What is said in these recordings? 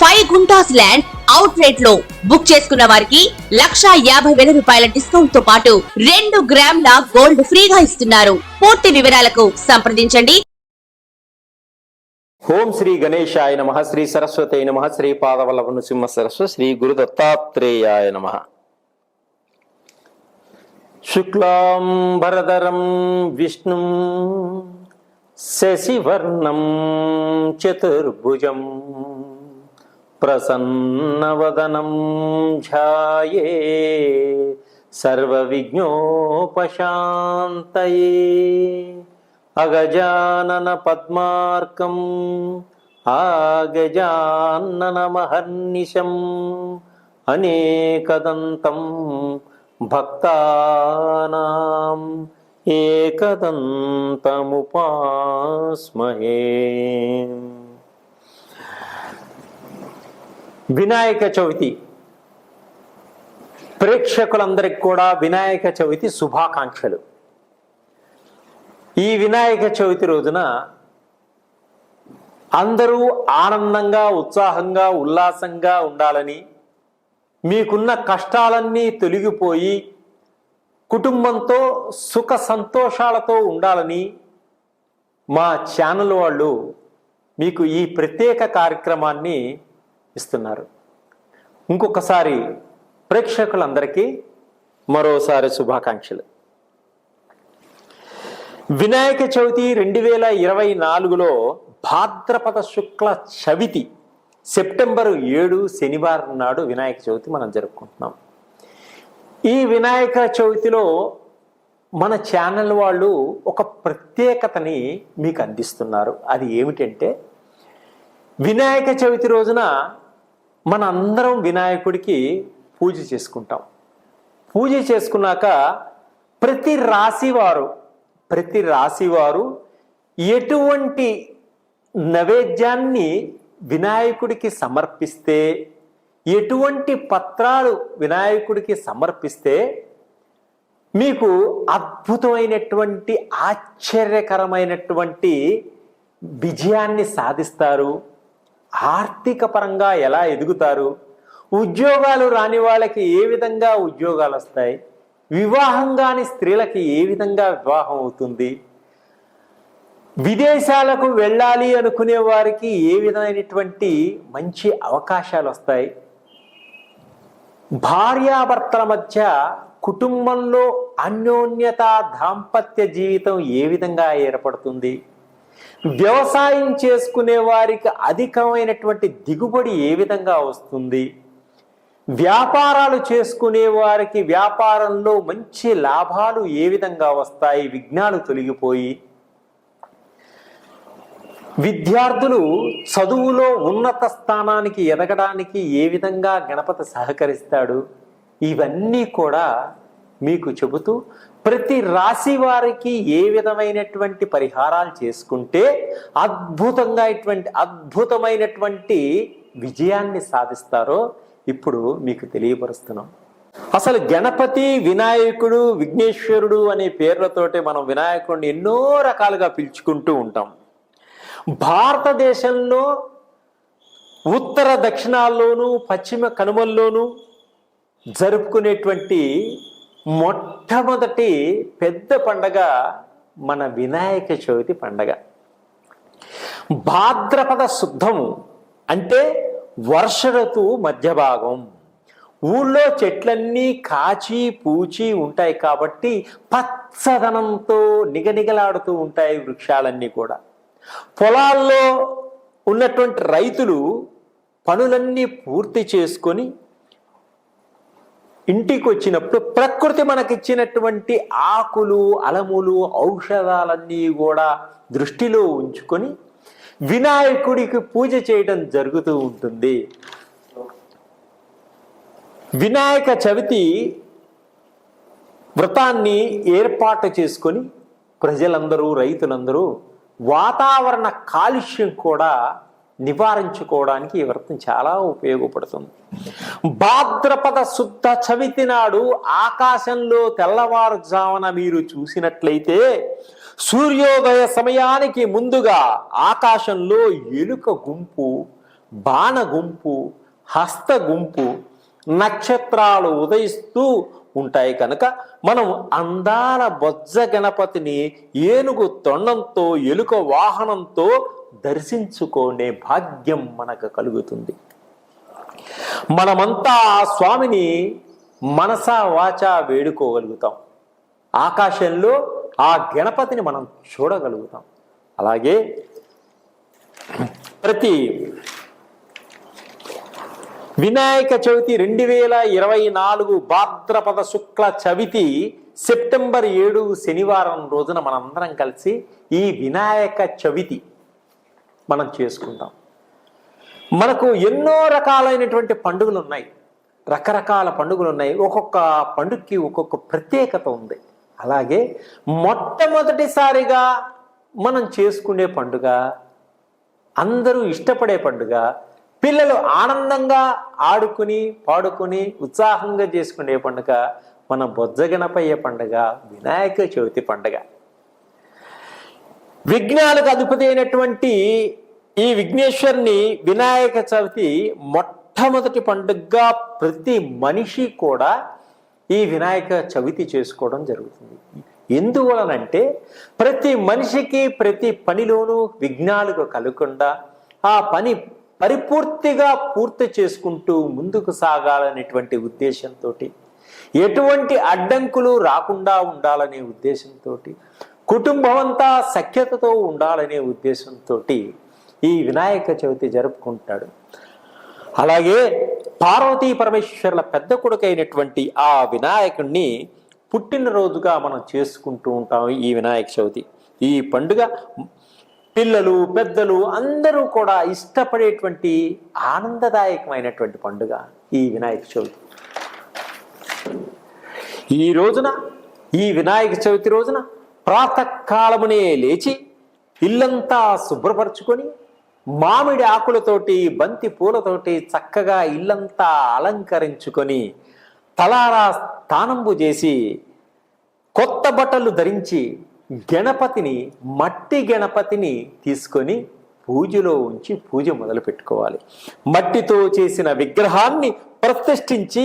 Five guntas land అవుట్ రేట్లో book చేసుకున్న వారికి లక్షా యాభై వేల రూపాయల డిస్కౌంట్తో పాటు రెండు గ్రాముల గోల్డ్ ఫ్రీగా ఇస్తున్నారు. పూర్తి వివరాలకు సంప్రదించండి. ఓం శ్రీ గణేశాయ నమ శ్రీ సరస్వతి నమ శ్రీ పాదవల్లభ నృసింహ సరస్వ శ్రీ గురు దత్తాత్రేయాయ నమ. శుక్లాం భరదరం విష్ణుం శశివర్ణం చతుర్భుజం. ప్రసన్నవదనం ధ్యాయే. సర్వవిజ్ఞోపశాంతయే అగజానన పద్మార్కం ఆగజానన మహర్నిశం. అనేకదంతం భక్తానాం ఏకదంతముపాస్మహే. వినాయక చవితి. ప్రేక్షకులందరికి కూడా వినాయక చవితి శుభాకాంక్షలు. ఈ వినాయక చవితి రోజున అందరూ ఆనందంగా ఉత్సాహంగా ఉల్లాసంగా ఉండాలని మీకున్న కష్టాలన్నీ తొలగిపోయి కుటుంబంతో సుఖ సంతోషాలతో ఉండాలని మా ఛానల్ వాళ్ళు మీకు ఈ ప్రత్యేక కార్యక్రమాన్ని ఇస్తున్నారు. ఇంకొకసారి ప్రేక్షకులందరికీ మరోసారి శుభాకాంక్షలు. వినాయక చవితి రెండు వేల ఇరవై నాలుగులో భాద్రపద శుక్ల చవితి సెప్టెంబర్ ఏడు శనివారం నాడు వినాయక చవితి మనం జరుపుకుంటున్నాం. ఈ వినాయక చవితిలో మన ఛానల్ వాళ్ళు ఒక ప్రత్యేకతని మీకు అందిస్తున్నారు. అది ఏమిటంటే వినాయక చవితి రోజున మన అందరం వినాయకుడికి పూజ చేసుకుంటాం. పూజ చేసుకున్నాక ప్రతి రాశివారు ప్రతి రాశివారు ఎటువంటి నైవేద్యాన్ని వినాయకుడికి సమర్పిస్తే ఎటువంటి పత్రాలు వినాయకుడికి సమర్పిస్తే మీకు అద్భుతమైనటువంటి ఆశ్చర్యకరమైనటువంటి విజయాన్ని సాధిస్తారు. ఆర్థిక పరంగా ఎలా ఎదుగుతారు? ఉద్యోగాలు రాని వాళ్ళకి ఏ విధంగా ఉద్యోగాలు వస్తాయి? వివాహం కాని స్త్రీలకి ఏ విధంగా వివాహం అవుతుంది? విదేశాలకు వెళ్ళాలి అనుకునే వారికి ఏ విధమైనటువంటి మంచి అవకాశాలు వస్తాయి? భార్యాభర్తల మధ్య కుటుంబంలో అన్యోన్యత దాంపత్య జీవితం ఏ విధంగా ఏర్పడుతుంది? వ్యవసాయం చేసుకునే వారికి అధికమైనటువంటి దిగుబడి ఏ విధంగా వస్తుంది? వ్యాపారాలు చేసుకునే వారికి వ్యాపారంలో మంచి లాభాలు ఏ విధంగా వస్తాయి? విఘ్నాలు తొలగిపోయి విద్యార్థులు చదువులో ఉన్నత స్థానానికి ఎదగడానికి ఏ విధంగా గణపతి సహకరిస్తాడు? ఇవన్నీ కూడా మీకు చెబుతూ ప్రతి రాశి వారికి ఏ విధమైనటువంటి పరిహారాలు చేసుకుంటే అద్భుతంగా ఇటువంటి అద్భుతమైనటువంటి విజయాన్ని సాధిస్తారో ఇప్పుడు మీకు తెలియపరుస్తున్నాం. అసలు గణపతి వినాయకుడు విఘ్నేశ్వరుడు అనే పేర్లతోటి మనం వినాయకుడిని ఎన్నో రకాలుగా పిలుచుకుంటూ ఉంటాం. భారతదేశంలో ఉత్తర దక్షిణాల్లోనూ పశ్చిమ కనుమల్లోనూ జరుపుకునేటువంటి మొట్టమొదటి పెద్ద పండగ మన వినాయక చవితి పండగ. భాద్రపద శుద్ధము అంటే వర్ష ఋతువు మధ్య భాగం. ఊళ్ళో చెట్లన్నీ కాచి పూచి ఉంటాయి కాబట్టి పచ్చదనంతో నిగనిగలాడుతూ ఉంటాయి వృక్షాలన్నీ కూడా. పొలాల్లో ఉన్నటువంటి రైతులు పనులన్నీ పూర్తి చేసుకొని ఇంటికి వచ్చినప్పుడు ప్రకృతి మనకిచ్చినటువంటి ఆకులు అలములు ఔషధాలన్నీ కూడా దృష్టిలో ఉంచుకొని వినాయకుడికి పూజ చేయడం జరుగుతూ ఉంటుంది. వినాయక చవితి వ్రతాన్ని ఏర్పాటు చేసుకొని ప్రజలందరూ రైతులందరూ వాతావరణ కాలుష్యం కూడా నివారించుకోవడానికి ఈ వ్రతం చాలా ఉపయోగపడుతుంది. భాద్రపద శుద్ధ చవితి నాడు ఆకాశంలో తెల్లవారుజామున మీరు చూసినట్లయితే సూర్యోదయ సమయానికి ముందుగా ఆకాశంలో ఎలుక గుంపు బాణ గుంపు హస్త గుంపు నక్షత్రాలు ఉదయిస్తూ ఉంటాయి కనుక మనం అందాల బొజ్జ గణపతిని ఏనుగు తొండంతో ఎలుక వాహనంతో దర్శించుకునే భాగ్యం మనకు కలుగుతుంది. మనమంతా ఆ స్వామిని మనసా వాచా వేడుకోగలుగుతాం. ఆకాశంలో ఆ గణపతిని మనం చూడగలుగుతాం. అలాగే ప్రతి వినాయక చవితి రెండు వేల ఇరవై నాలుగు భాద్రపద శుక్ల చవితి సెప్టెంబర్ ఏడు శనివారం రోజున మనందరం కలిసి ఈ వినాయక చవితి మనం చేసుకుంటాం. మనకు ఎన్నో రకాలైనటువంటి పండుగలు ఉన్నాయి రకరకాల పండుగలు ఉన్నాయి ఒక్కొక్క పండుగకి ఒక్కొక్క ప్రత్యేకత ఉంది. అలాగే మొట్టమొదటిసారిగా మనం చేసుకునే పండుగ అందరూ ఇష్టపడే పండుగ పిల్లలు ఆనందంగా ఆడుకుని పాడుకుని ఉత్సాహంగా చేసుకునే పండుగ మన బొజ్జగణపయ్య పండుగ వినాయక చవితి పండుగ. విఘ్నాలకు అధిపతి అయినటువంటి ఈ విఘ్నేశ్వరుని వినాయక చవితి మొట్టమొదటి పండుగగా ప్రతి మనిషి కూడా ఈ వినాయక చవితి చేసుకోవడం జరుగుతుంది. ఎందువలనంటే ప్రతి మనిషికి ప్రతి పనిలోనూ విఘ్నాలకు కలగకుండా ఆ పని పరిపూర్తిగా పూర్తి చేసుకుంటూ ముందుకు సాగాలనేటువంటి ఉద్దేశంతో ఎటువంటి అడ్డంకులు రాకుండా ఉండాలనే ఉద్దేశంతో కుటుంబం అంతా సఖ్యతతో ఉండాలనే ఉద్దేశంతో ఈ వినాయక చవితి జరుపుకుంటాడు. అలాగే పార్వతీ పరమేశ్వరుల పెద్ద కొడుకైనటువంటి ఆ వినాయకుణ్ణి పుట్టినరోజుగా మనం చేసుకుంటూ ఉంటాం ఈ వినాయక చవితి. ఈ పండుగ పిల్లలు పెద్దలు అందరూ కూడా ఇష్టపడేటువంటి ఆనందదాయకమైనటువంటి పండుగ ఈ వినాయక చవితి. ఈ రోజున ఈ వినాయక చవితి రోజున ప్రాతకాలమునే లేచి ఇల్లంతా శుభ్రపరచుకొని మామిడి ఆకులతోటి బంతి పూలతోటి చక్కగా ఇల్లంతా అలంకరించుకొని తలారా స్థానంబు చేసి కొత్త బట్టలు ధరించి గణపతిని మట్టి గణపతిని తీసుకొని పూజలో ఉంచి పూజ మొదలు పెట్టుకోవాలి మట్టితో చేసిన విగ్రహాన్ని ప్రతిష్ఠించి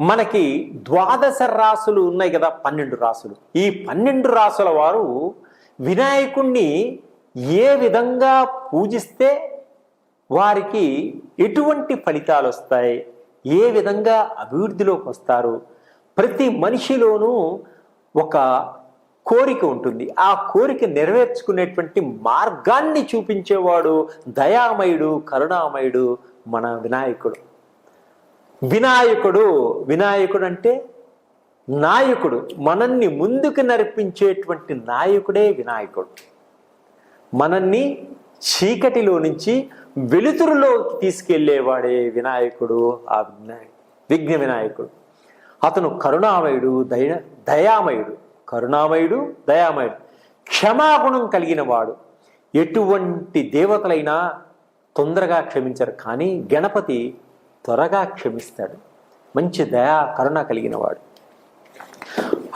మనకి ద్వాదశ రాసులు ఉన్నాయి కదా పన్నెండు రాసులు. ఈ పన్నెండు రాసుల వారు వినాయకుణ్ణి ఏ విధంగా పూజిస్తే వారికి ఎటువంటి ఫలితాలు వస్తాయి ఏ విధంగా అభివృద్ధిలోకి వస్తారు ప్రతి మనిషిలోనూ ఒక కోరిక ఉంటుంది. ఆ కోరిక నెరవేర్చుకునేటువంటి మార్గాన్ని చూపించేవాడు దయామయుడు కరుణామయుడు మన వినాయకుడు. వినాయకుడు వినాయకుడు అంటే నాయకుడు మనల్ని ముందుకు నడిపించేటువంటి నాయకుడే వినాయకుడు. మనల్ని చీకటిలో నుంచి వెలుతురులోకి తీసుకెళ్ళేవాడే వినాయకుడు ఆ విఘ్న వినాయకుడు. అతను కరుణామయుడు దయ దయామయుడు కరుణామయుడు దయామయుడు క్షమాగుణం కలిగిన వాడు. ఎటువంటి దేవతలైనా తొందరగా క్షమించరు. కానీ గణపతి త్వరగా క్షమిస్తాడు. మంచి దయా కరుణ కలిగిన వాడు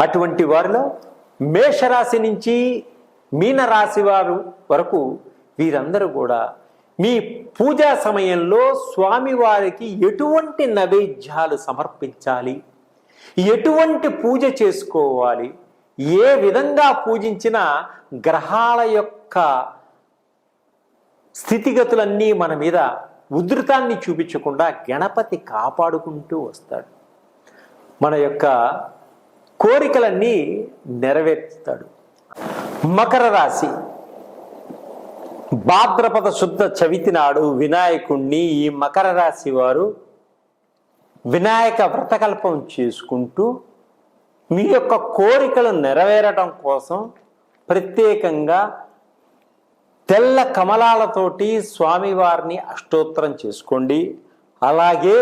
అటువంటి వారిలో మేషరాశి నుంచి మీనరాశి వారు వరకు వీరందరూ కూడా మీ పూజా సమయంలో స్వామివారికి ఎటువంటి నైవేద్యాలు సమర్పించాలి? ఎటువంటి పూజ చేసుకోవాలి? ఏ విధంగా పూజించిన గ్రహాల యొక్క స్థితిగతులన్నీ మన మీద ఉధృతాన్ని చూపించకుండా గణపతి కాపాడుకుంటూ వస్తాడు. మన యొక్క కోరికలన్నీ నెరవేర్చుతాడు మకర రాశి. భాద్రపద శుద్ధ చవితి నాడు వినాయకుణ్ణి ఈ మకర రాశి వారు వినాయక వ్రతకల్పం చేసుకుంటూ మీ యొక్క కోరికలు నెరవేరటం కోసం ప్రత్యేకంగా తెల్ల కమలాలతోటి స్వామివారిని అష్టోత్తరం చేసుకోండి. అలాగే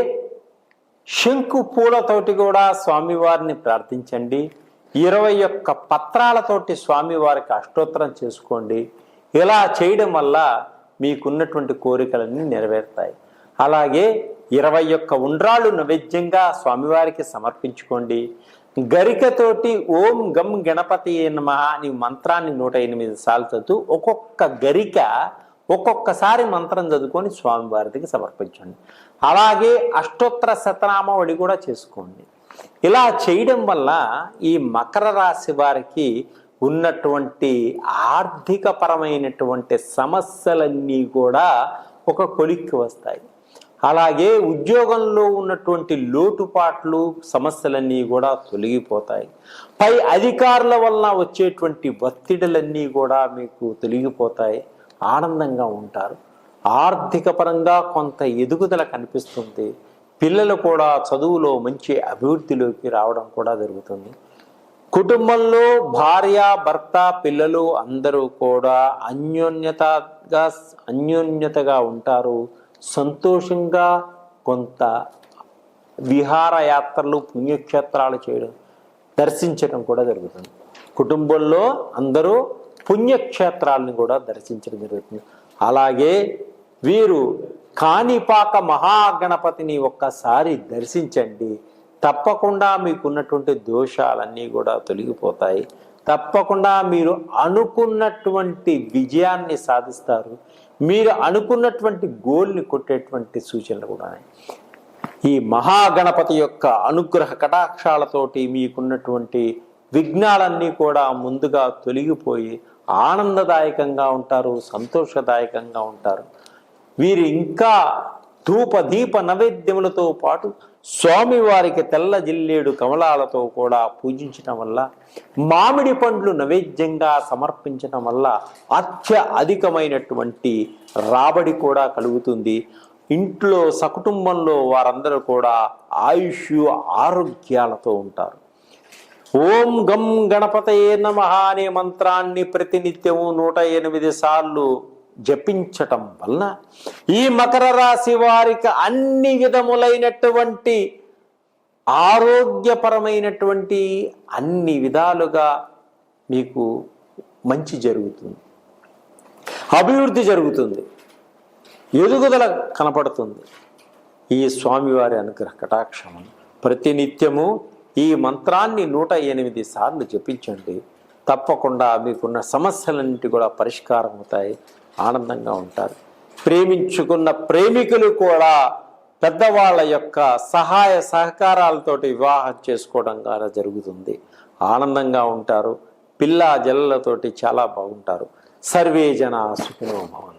శంకు పూలతోటి కూడా స్వామివారిని ప్రార్థించండి. ఇరవై ఒక్క పత్రాలతోటి స్వామివారికి అష్టోత్తరం చేసుకోండి. ఇలా చేయడం వల్ల మీకున్నటువంటి కోరికలన్నీ నెరవేరుతాయి. అలాగే ఇరవై ఒక్క ఉండ్రాళ్ళు నైవేద్యంగా స్వామివారికి సమర్పించుకోండి. గరికతోటి ఓం గం గణపతి నమ అని మంత్రాన్ని నూట ఎనిమిది సార్లు చదువు ఒక్కొక్క గరిక ఒక్కొక్కసారి మంత్రం చదువుకొని స్వామివారికి సమర్పించండి. అలాగే అష్టోత్తర శతనామావళి కూడా చేసుకోండి. ఇలా చేయడం వల్ల ఈ మకర రాశి వారికి ఉన్నటువంటి ఆర్థిక పరమైనటువంటి సమస్యలన్నీ కూడా ఒక కొలిక్కి వస్తాయి. అలాగే ఉద్యోగంలో ఉన్నటువంటి లోటుపాట్లు సమస్యలన్నీ కూడా తొలగిపోతాయి. పై అధికారుల వలన వచ్చేటువంటి ఒత్తిడులన్నీ కూడా మీకు తొలగిపోతాయి. ఆనందంగా ఉంటారు. ఆర్థిక పరంగా కొంత ఎదుగుదల కనిపిస్తుంది. పిల్లలు కూడా చదువులో మంచి అభివృద్ధిలోకి రావడం కూడా జరుగుతుంది. కుటుంబంలో భార్య భర్త పిల్లలు అందరూ కూడా అన్యోన్యతగా అన్యోన్యతగా ఉంటారు. సంతోషంగా కొంత విహారయాత్రలు పుణ్యక్షేత్రాలు చేయడం దర్శించడం కూడా జరుగుతుంది. కుటుంబంలో అందరూ పుణ్యక్షేత్రాలను కూడా దర్శించడం జరుగుతుంది. అలాగే వీరు కాణిపాక మహాగణపతిని ఒక్కసారి దర్శించండి. తప్పకుండా మీకున్నటువంటి దోషాలన్నీ కూడా తొలగిపోతాయి. తప్పకుండా మీరు అనుకున్నటువంటి విజయాన్ని సాధిస్తారు. మీరు అనుకున్నటువంటి గోల్ని కొట్టేటువంటి సూచనలు కూడా ఉన్నాయి. ఈ మహాగణపతి యొక్క అనుగ్రహ కటాక్షాలతోటి మీకున్నటువంటి విఘ్నాలన్నీ కూడా ముందుగా తొలగిపోయి ఆనందదాయకంగా ఉంటారు సంతోషదాయకంగా ఉంటారు వీరు ఇంకా ధూప దీప నైవేద్యములతో పాటు స్వామివారికి తెల్ల జిల్లేడు కమలాలతో కూడా పూజించటం వల్ల మామిడి పండ్లు నైవేద్యంగా సమర్పించటం వల్ల అత్య అధికమైనటువంటి రాబడి కూడా కలుగుతుంది. ఇంట్లో సకుటుంబంలో వారందరూ కూడా ఆయుష్ ఆరోగ్యాలతో ఉంటారు. ఓం గం గణపతయే నమ అనే మంత్రాన్ని ప్రతినిత్యము నూట ఎనిమిది సార్లు జపించటం వలన ఈ మకర రాశి వారికి అన్ని విధములైనటువంటి ఆరోగ్యపరమైనటువంటి అన్ని విధాలుగా మీకు మంచి జరుగుతుంది. అభివృద్ధి జరుగుతుంది. ఎదుగుదల కనపడుతుంది. ఈ స్వామివారి అనుగ్రహ కటాక్షం ప్రతినిత్యము ఈ మంత్రాన్ని నూట ఎనిమిది సార్లు జపించండి. తప్పకుండా మీకున్న సమస్యలన్నింటి కూడా పరిష్కారం అవుతాయి ఆనందంగా ఉంటారు. ప్రేమించుకున్న ప్రేమికులు కూడా పెద్దవాళ్ళ యొక్క సహాయ సహకారాలతోటి వివాహం చేసుకోవడం ద్వారా జరుగుతుంది. ఆనందంగా ఉంటారు. పిల్ల జల్లలతోటి చాలా బాగుంటారు. సర్వే జన సుఖినో